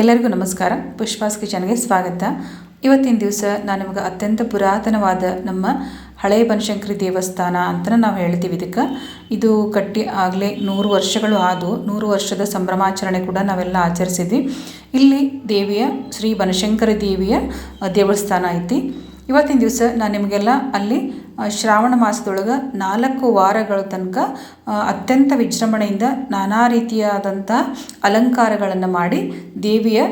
ಎಲ್ಲರಿಗೂ ನಮಸ್ಕಾರ. ಪುಷ್ಪಾಸ್ ಕಿಚನ್ಗೆ ಸ್ವಾಗತ. ಇವತ್ತಿನ ದಿವಸ ನಾನು ನಿಮಗೆ ಅತ್ಯಂತ ಪುರಾತನವಾದ ನಮ್ಮ ಹಳೆ ಬನಶಂಕರಿ ದೇವಸ್ಥಾನ ಅಂತ ನಾವು ಹೇಳ್ತೀವಿ ಇದಕ್ಕೆ. ಇದು ಕಟ್ಟಿ ಆಗಲೇ ನೂರು ವರ್ಷಗಳು ಆದವು ನೂರು ವರ್ಷದ ಸಂಭ್ರಮಾಚರಣೆ ಕೂಡ ನಾವೆಲ್ಲ ಆಚರಿಸಿದ್ವಿ. ಇಲ್ಲಿ ದೇವಿಯ, ಶ್ರೀ ಬನಶಂಕರಿ ದೇವಿಯ ದೇವಸ್ಥಾನ ಐತಿ. ಇವತ್ತಿನ ದಿವಸ ನಾನು ನಿಮಗೆಲ್ಲ ಅಲ್ಲಿ ಶ್ರಾವಣ ಮಾಸದೊಳಗೆ ನಾಲ್ಕು ವಾರಗಳ ತನಕ ಅತ್ಯಂತ ವಿಜೃಂಭಣೆಯಿಂದ ನಾನಾ ರೀತಿಯಾದಂಥ ಅಲಂಕಾರಗಳನ್ನು ಮಾಡಿ ದೇವಿಯ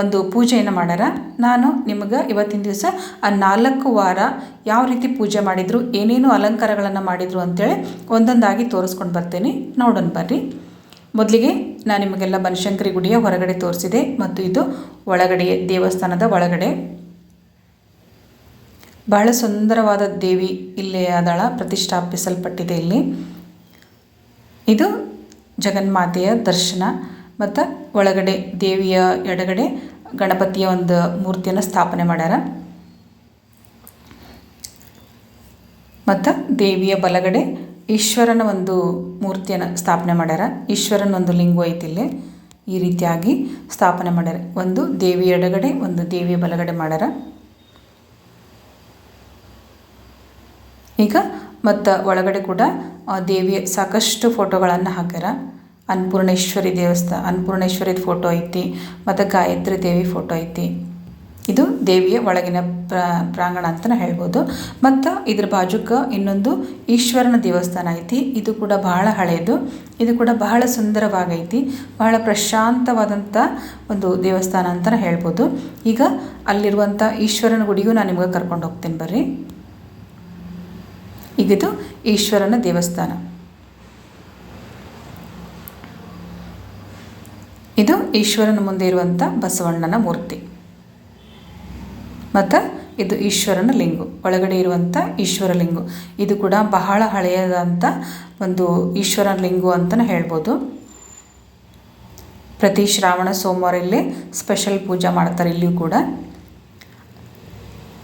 ಒಂದು ಪೂಜೆಯನ್ನು ಮಾಡ್ಯಾರ ನಾನು ನಿಮಗೆ ಇವತ್ತಿನ ದಿವಸ ಆ ನಾಲ್ಕು ವಾರ ಯಾವ ರೀತಿ ಪೂಜೆ ಮಾಡಿದರು, ಏನೇನು ಅಲಂಕಾರಗಳನ್ನು ಮಾಡಿದರು ಅಂತೇಳಿ ಒಂದೊಂದಾಗಿ ತೋರಿಸ್ಕೊಂಡು ಬರ್ತೇನೆ. ನೋಡೋಣ ಬರ್ರಿ. ಮೊದಲಿಗೆ ನಾನು ನಿಮಗೆಲ್ಲ ಬನಶಂಕರಿ ಗುಡಿಯ ಹೊರಗಡೆ ತೋರಿಸಿದೆ ಮತ್ತು ಇದು ಒಳಗಡೆ ದೇವಸ್ಥಾನದ ಒಳಗಡೆ. ಬಹಳ ಸುಂದರವಾದ ದೇವಿ ಇಲ್ಲಿ ಅದಳ ಪ್ರತಿಷ್ಠಾಪಿಸಲ್ಪಟ್ಟಿದೆ ಇಲ್ಲಿ. ಇದು ಜಗನ್ಮಾತೆಯ ದರ್ಶನ. ಮತ್ತು ಒಳಗಡೆ ದೇವಿಯ ಎಡಗಡೆ ಗಣಪತಿಯ ಒಂದು ಮೂರ್ತಿಯನ್ನು ಸ್ಥಾಪನೆ ಮಾಡ್ಯಾರ. ಮತ್ತು ದೇವಿಯ ಬಲಗಡೆ ಈಶ್ವರನ ಒಂದು ಮೂರ್ತಿಯನ್ನು ಸ್ಥಾಪನೆ ಮಾಡ್ಯಾರ. ಈಶ್ವರನ ಒಂದು ಲಿಂಗು ಐತಿ ಇಲ್ಲಿ. ಈ ರೀತಿಯಾಗಿ ಸ್ಥಾಪನೆ ಮಾಡ್ಯಾರ. ಒಂದು ದೇವಿಯ ಎಡಗಡೆ, ಒಂದು ದೇವಿಯ ಬಲಗಡೆ ಮಾಡ್ಯಾರ. ಈಗ ಮತ್ತು ಒಳಗಡೆ ಕೂಡ ದೇವಿಯ ಸಾಕಷ್ಟು ಫೋಟೋಗಳನ್ನು ಹಾಕ್ಯಾರ. ಅನ್ನಪೂರ್ಣೇಶ್ವರಿ ದೇವಸ್ಥಾನ ಅನ್ನಪೂರ್ಣೇಶ್ವರಿದ ಫೋಟೋ ಐತಿ, ಮತ್ತು ಗಾಯತ್ರಿ ದೇವಿ ಫೋಟೋ ಐತಿ. ಇದು ದೇವಿಯ ಒಳಗಿನ ಪ್ರ, ಪ್ರಾಂಗಣ ಅಂತಲೇ ಹೇಳ್ಬೋದು. ಮತ್ತು ಇದ್ರ ಬಾಜುಕ ಇನ್ನೊಂದು ಈಶ್ವರನ ದೇವಸ್ಥಾನ ಐತಿ. ಇದು ಕೂಡ ಬಹಳ ಹಳೆಯದು ಇದು ಕೂಡ ಬಹಳ ಸುಂದರವಾಗೈತಿ. ಬಹಳ ಪ್ರಶಾಂತವಾದಂಥ ಒಂದು ದೇವಸ್ಥಾನ ಅಂತಲೇ ಹೇಳ್ಬೋದು. ಈಗ ಅಲ್ಲಿರುವಂಥ ಈಶ್ವರನ ಗುಡಿಗೂ ನಾನು ನಿಮ್ಗೆ ಕರ್ಕೊಂಡು ಹೋಗ್ತೀನಿ ಬರ್ರಿ. ಈಗಿದು ಈಶ್ವರನ ದೇವಸ್ಥಾನ. ಇದು ಈಶ್ವರನ ಮುಂದೆ ಇರುವಂಥ ಬಸವಣ್ಣನ ಮೂರ್ತಿ. ಮತ್ತು ಇದು ಈಶ್ವರನ ಲಿಂಗು, ಒಳಗಡೆ ಇರುವಂಥ ಈಶ್ವರ ಲಿಂಗು. ಇದು ಕೂಡ ಬಹಳ ಹಳೆಯದಂಥ ಒಂದು ಈಶ್ವರನ ಲಿಂಗು ಅಂತಲೇ ಹೇಳ್ಬೋದು. ಪ್ರತಿ ಶ್ರಾವಣ, ಸೋಮವಾರ ಇಲ್ಲಿ ಸ್ಪೆಷಲ್ ಪೂಜೆ ಮಾಡ್ತಾರೆ ಇಲ್ಲಿಯೂ ಕೂಡ.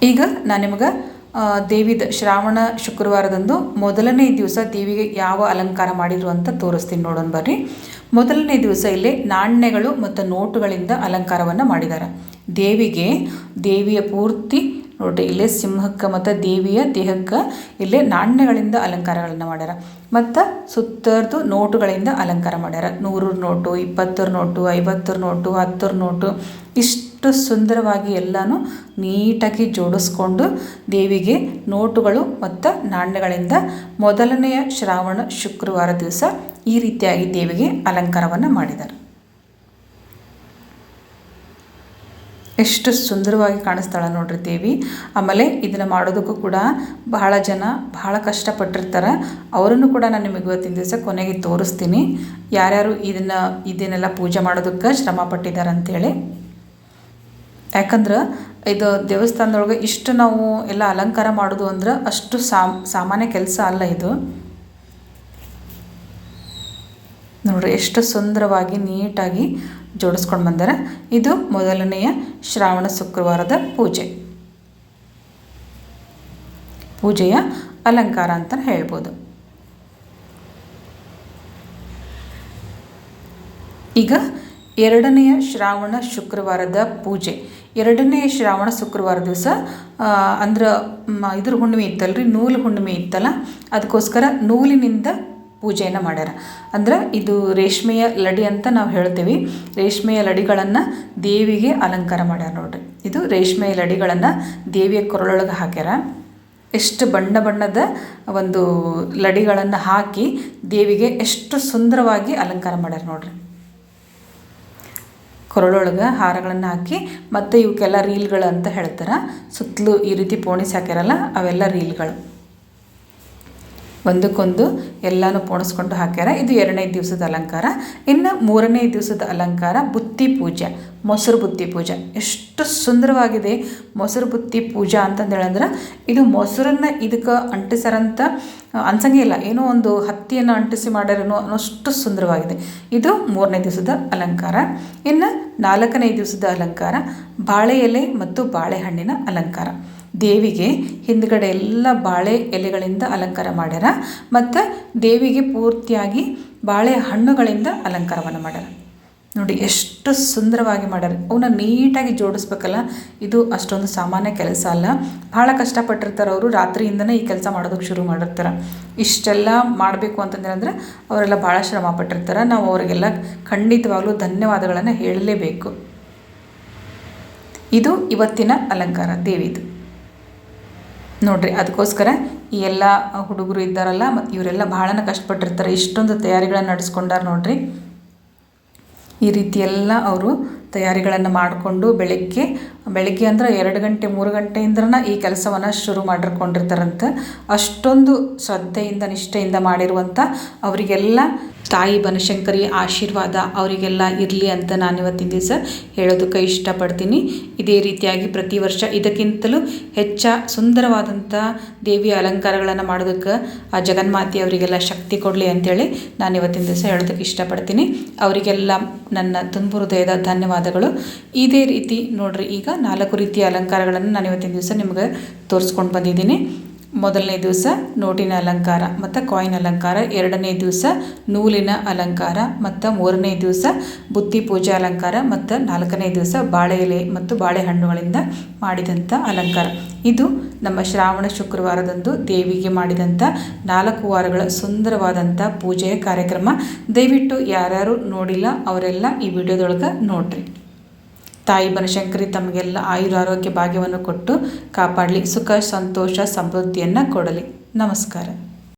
ಈಗ ನಾನು ನಿಮಗೆ ದೇವಿದ ಶ್ರಾವಣ ಶುಕ್ರವಾರದಂದು ಮೊದಲನೇ ದಿವಸ ದೇವಿಗೆ ಯಾವ ಅಲಂಕಾರ ಮಾಡಿದ್ರು ಅಂತ ತೋರಿಸ್ತೀನಿ ನೋಡೋಣ ಬರ್ರಿ. ಮೊದಲನೇ ದಿವಸ ಇಲ್ಲಿ ನಾಣ್ಯಗಳು ಮತ್ತು ನೋಟುಗಳಿಂದ ಅಲಂಕಾರವನ್ನು ಮಾಡಿದ್ದಾರೆ ದೇವಿಗೆ ದೇವಿಯ ಪೂರ್ತಿ ನೋಡ್ರಿ, ಇಲ್ಲೇ ಸಿಂಹಕ್ಕೆ ಮತ್ತು ದೇವಿಯ ದೇಹಕ್ಕೆ ಇಲ್ಲೇ ನಾಣ್ಯಗಳಿಂದ ಅಲಂಕಾರಗಳನ್ನು ಮಾಡ್ಯಾರ. ಮತ್ತು ಸುತ್ತರ್ದು ನೋಟುಗಳಿಂದ ಅಲಂಕಾರ ಮಾಡ್ಯಾರ. ನೂರರ ನೋಟು, ಇಪ್ಪತ್ತರ ನೋಟು, ಐವತ್ತರ ನೋಟು, ಹತ್ತರ ನೋಟು, ಇಷ್ಟು ಸುಂದರವಾಗಿ ಎಲ್ಲನೂ ನೀಟಾಗಿ ಜೋಡಿಸ್ಕೊಂಡು ದೇವಿಗೆ ನೋಟುಗಳು ಮತ್ತು ನಾಣ್ಯಗಳಿಂದ ಮೊದಲನೆಯ ಶ್ರಾವಣ ಶುಕ್ರವಾರ ದಿವಸ ಈ ರೀತಿಯಾಗಿ ದೇವಿಗೆ ಅಲಂಕಾರವನ್ನು ಮಾಡಿದ್ದಾರೆ. ಎಷ್ಟು ಸುಂದರವಾಗಿ ಕಾಣಿಸ್ತಾಳೆ ನೋಡ್ರಿ ದೇವಿ. ಆಮೇಲೆ ಇದನ್ನು ಮಾಡೋದಕ್ಕೂ ಕೂಡ ಬಹಳ ಜನ ಬಹಳ ಕಷ್ಟಪಟ್ಟಿರ್ತಾರೆ. ಅವರನ್ನು ಕೂಡ ನಾನು ನಿಮಗೆ ಇವತ್ತಿನ ದಿವಸ ಕೊನೆಗೆ ತೋರಿಸ್ತೀನಿ. ಯಾರ್ಯಾರು ಇದನ್ನು, ಇದನ್ನೆಲ್ಲ ಪೂಜೆ ಮಾಡೋದಕ್ಕೆ ಶ್ರಮ ಪಟ್ಟಿದ್ದಾರೆ ಅಂತೇಳಿ. ಯಾಕಂದ್ರೆ ಇದು ದೇವಸ್ಥಾನದೊಳಗೆ ಇಷ್ಟು ನಾವು ಎಲ್ಲ ಅಲಂಕಾರ ಮಾಡೋದು ಅಂದ್ರೆ ಅಷ್ಟು ಸಾಮ್, ಸಾಮಾನ್ಯ ಕೆಲಸ ಅಲ್ಲ ಇದು. ನೋಡ್ರಿ ಎಷ್ಟು ಸುಂದರವಾಗಿ ನೀಟಾಗಿ ಜೋಡಿಸ್ಕೊಂಡು ಬಂದಾರೆ. ಇದು ಮೊದಲನೆಯ ಶ್ರಾವಣ ಶುಕ್ರವಾರದ ಪೂಜೆ. ಪೂಜೆಯ ಅಲಂಕಾರ ಅಂತ ಹೇಳ್ಬೋದು. ಈಗ ಎರಡನೆಯ ಶ್ರಾವಣ ಶುಕ್ರವಾರದ ಪೂಜೆ. ಎರಡನೇ ಶ್ರಾವಣ ಶುಕ್ರವಾರ ದಿವಸ ಅಂದ್ರೆ ಇದ್ರ ಹುಣ್ಣಿಮೆ ಇತ್ತಲ್ರಿ, ನೂಲು ಹುಣ್ಣಿಮೆ ಇತ್ತಲ್ಲ ಅದಕ್ಕೋಸ್ಕರ ನೂಲಿನಿಂದ ಪೂಜೆಯನ್ನು ಮಾಡ್ಯಾರ. ಅಂದ್ರೆ ಇದು ರೇಷ್ಮೆಯ ಲಡಿ ಅಂತ ನಾವು ಹೇಳ್ತೀವಿ. ರೇಷ್ಮೆಯ ಲಡಿಗಳನ್ನು ದೇವಿಗೆ ಅಲಂಕಾರ ಮಾಡ್ಯಾರ ನೋಡ್ರಿ. ಇದು ರೇಷ್ಮೆಯ ಲಡಿಗಳನ್ನು ದೇವಿಯ ಕೊರಳೊಳಗೆ ಹಾಕ್ಯಾರ. ಎಷ್ಟು ಬಣ್ಣ ಬಣ್ಣದ ಒಂದು ಲಡಿಗಳನ್ನು ಹಾಕಿ ದೇವಿಗೆ ಎಷ್ಟು ಸುಂದರವಾಗಿ ಅಲಂಕಾರ ಮಾಡ್ಯಾರ ನೋಡ್ರಿ. ಕೊರಳೊಳಗೆ ಹಾರಗಳನ್ನು ಹಾಕಿ ಮತ್ತು ಇವಕ್ಕೆಲ್ಲ ರೀಲ್ಗಳು ಅಂತ ಹೇಳ್ತಾರೆ. ಸುತ್ತಲೂ ಈ ರೀತಿ ಪೋಣಿಸಿ ಹಾಕ್ಯಾರಲ್ಲ, ಅವೆಲ್ಲ ರೀಲ್ಗಳು. ಒಂದಕ್ಕೊಂದು ಎಲ್ಲನೂ ಪೋಣಿಸ್ಕೊಂಡು ಹಾಕ್ಯಾರ. ಇದು ಎರಡನೇ ದಿವಸದ ಅಲಂಕಾರ. ಇನ್ನು ಮೂರನೇ ದಿವಸದ ಅಲಂಕಾರ ಬುತ್ತಿ ಪೂಜೆ, ಮೊಸರು ಬುತ್ತಿ ಪೂಜೆ. ಎಷ್ಟು ಸುಂದರವಾಗಿದೆ ಮೊಸರು ಬುತ್ತಿ ಪೂಜಾ ಅಂತಂದು ಹೇಳಂದ್ರೆ ಇದು ಮೊಸರನ್ನು ಇದಕ್ಕೆ ಅಂಟಿಸಾರಂತ ಅನ್ಸಂಗೆ ಇಲ್ಲ. ಏನೋ ಒಂದು ಹತ್ತಿಯನ್ನು ಅಂಟಿಸಿ ಮಾಡ್ಯಾರೇನೋ ಅನ್ನೋಷ್ಟು ಸುಂದರವಾಗಿದೆ. ಇದು ಮೂರನೇ ದಿವಸದ ಅಲಂಕಾರ. ಇನ್ನು ನಾಲ್ಕನೇ ದಿವಸದ ಅಲಂಕಾರ ಬಾಳೆ ಎಲೆ ಮತ್ತು ಬಾಳೆಹಣ್ಣಿನ ಅಲಂಕಾರ. ದೇವಿಗೆ ಹಿಂದ್ಗಡೆ ಎಲ್ಲ ಬಾಳೆ ಎಲೆಗಳಿಂದ ಅಲಂಕಾರ ಮಾಡ್ಯಾರ. ಮತ್ತು ದೇವಿಗೆ ಪೂರ್ತಿಯಾಗಿ ಬಾಳೆ ಹಣ್ಣುಗಳಿಂದ ಅಲಂಕಾರವನ್ನು ಮಾಡ್ಯಾರ. ನೋಡಿ ಎಷ್ಟು ಸುಂದರವಾಗಿ ಮಾಡ್ಯಾರ. ಅವನ್ನ ನೀಟಾಗಿ ಜೋಡಿಸ್ಬೇಕಲ್ಲ, ಇದು ಅಷ್ಟೊಂದು ಸಾಮಾನ್ಯ ಕೆಲಸ ಅಲ್ಲ. ಭಾಳ ಕಷ್ಟಪಟ್ಟಿರ್ತಾರೆ ಅವರು, ರಾತ್ರಿಯಿಂದನೇ ಈ ಕೆಲಸ ಮಾಡೋದಕ್ಕೆ ಶುರು ಮಾಡಿರ್ತಾರೆ. ಇಷ್ಟೆಲ್ಲ ಮಾಡಬೇಕು ಅಂತಂದ್ರೆ ಅವರೆಲ್ಲ ಭಾಳ ಶ್ರಮ ಪಟ್ಟಿರ್ತಾರೆ ನಾವು ಅವರಿಗೆಲ್ಲ ಖಂಡಿತವಾಗ್ಲೂ ಧನ್ಯವಾದಗಳನ್ನು ಹೇಳಲೇಬೇಕು. ಇದು ಇವತ್ತಿನ ಅಲಂಕಾರ, ದೇವಿದು. ನೋಡ್ರಿ, ಅದಕ್ಕೋಸ್ಕರ ಈ ಎಲ್ಲ ಹುಡುಗರು ಇದ್ದಾರಲ್ಲ ಮತ್ತು ಇವರೆಲ್ಲ ಭಾಳನ ಕಷ್ಟಪಟ್ಟಿರ್ತಾರೆ. ಇಷ್ಟೊಂದು ತಯಾರಿಗಳನ್ನು ನಡೆಸ್ಕೊಂಡಾರ ನೋಡಿರಿ. ಈ ರೀತಿ ಎಲ್ಲ ಅವರು ತಯಾರಿಗಳನ್ನು ಮಾಡಿಕೊಂಡು ಬೆಳಗ್ಗೆ ಬೆಳಗ್ಗೆ ಅಂದ್ರೆ ಎರಡು ಗಂಟೆ, ಮೂರು ಗಂಟೆಯಿಂದನ ಈ ಕೆಲಸವನ್ನು ಶುರು ಮಾಡಿರ್ಕೊಂಡಿರ್ತಾರಂತೆ. ಅಷ್ಟೊಂದು ಶ್ರದ್ಧೆಯಿಂದ, ನಿಷ್ಠೆಯಿಂದ ಮಾಡಿರುವಂಥ ಅವರಿಗೆಲ್ಲ ತಾಯಿ ಬನಶಂಕರಿ ಆಶೀರ್ವಾದ ಅವರಿಗೆಲ್ಲ ಇರಲಿ ಅಂತ ನಾನು ಇವತ್ತಿನ ದಿವಸ ಹೇಳೋದಕ್ಕೆ ಇಷ್ಟಪಡ್ತೀನಿ. ಇದೇ ರೀತಿಯಾಗಿ ಪ್ರತಿ ವರ್ಷ ಇದಕ್ಕಿಂತಲೂ ಹೆಚ್ಚ ಸುಂದರವಾದಂಥ ದೇವಿಯ ಅಲಂಕಾರಗಳನ್ನು ಮಾಡೋದಕ್ಕೆ ಆ ಜಗನ್ಮಾತೆ ಅವರಿಗೆಲ್ಲ ಶಕ್ತಿ ಕೊಡಲಿ ಅಂತೇಳಿ ನಾನು ಇವತ್ತಿನ ದಿವಸ ಹೇಳೋದಕ್ಕೆ ಇಷ್ಟಪಡ್ತೀನಿ. ಅವರಿಗೆಲ್ಲ ನನ್ನ ತುಂಬು ಹೃದಯದ ಧನ್ಯವಾದಗಳು. ಇದೇ ರೀತಿ ನೋಡ್ರಿ ಈಗ ನಾಲ್ಕು ರೀತಿಯ ಅಲಂಕಾರಗಳನ್ನು ನಾನು ಇವತ್ತಿನ ದಿವಸ ನಿಮಗೆ ತೋರಿಸ್ಕೊಂಡು ಬಂದಿದ್ದೀನಿ. ಮೊದಲನೇ ದಿವಸ ನೋಟಿನ ಅಲಂಕಾರ, ಮತ್ತು ಕಾಯಿನ್ ಅಲಂಕಾರ, ಎರಡನೇ ದಿವಸ ನೂಲಿನ ಅಲಂಕಾರ, ಮತ್ತು ಮೂರನೇ ದಿವಸ ಬುತ್ತಿ ಪೂಜಾ ಅಲಂಕಾರ, ಮತ್ತು ನಾಲ್ಕನೇ ದಿವಸ ಬಾಳೆ ಎಲೆ ಮತ್ತು ಬಾಳೆಹಣ್ಣುಗಳಿಂದ ಮಾಡಿದಂಥ ಅಲಂಕಾರ. ಇದು ನಮ್ಮ ಶ್ರಾವಣ ಶುಕ್ರವಾರದಂದು ದೇವಿಗೆ ಮಾಡಿದಂಥ ನಾಲ್ಕು ವಾರಗಳ ಸುಂದರವಾದಂಥ ಪೂಜೆಯ ಕಾರ್ಯಕ್ರಮ. ದಯವಿಟ್ಟು ಯಾರ್ಯಾರು ನೋಡಿಲ್ಲ ಅವರೆಲ್ಲ ಈ ವಿಡಿಯೋದೊಳಗೆ ನೋಡ್ರಿ. ತಾಯಿ ಬನಶಂಕರಿ ತಮಗೆಲ್ಲ ಆಯುರ ಆರೋಗ್ಯ ಭಾಗ್ಯವನ್ನು ಕೊಟ್ಟು ಕಾಪಾಡಲಿ ಸುಖ ಸಂತೋಷ ಸಮೃದ್ಧಿಯನ್ನು ಕೊಡಲಿ. ನಮಸ್ಕಾರ.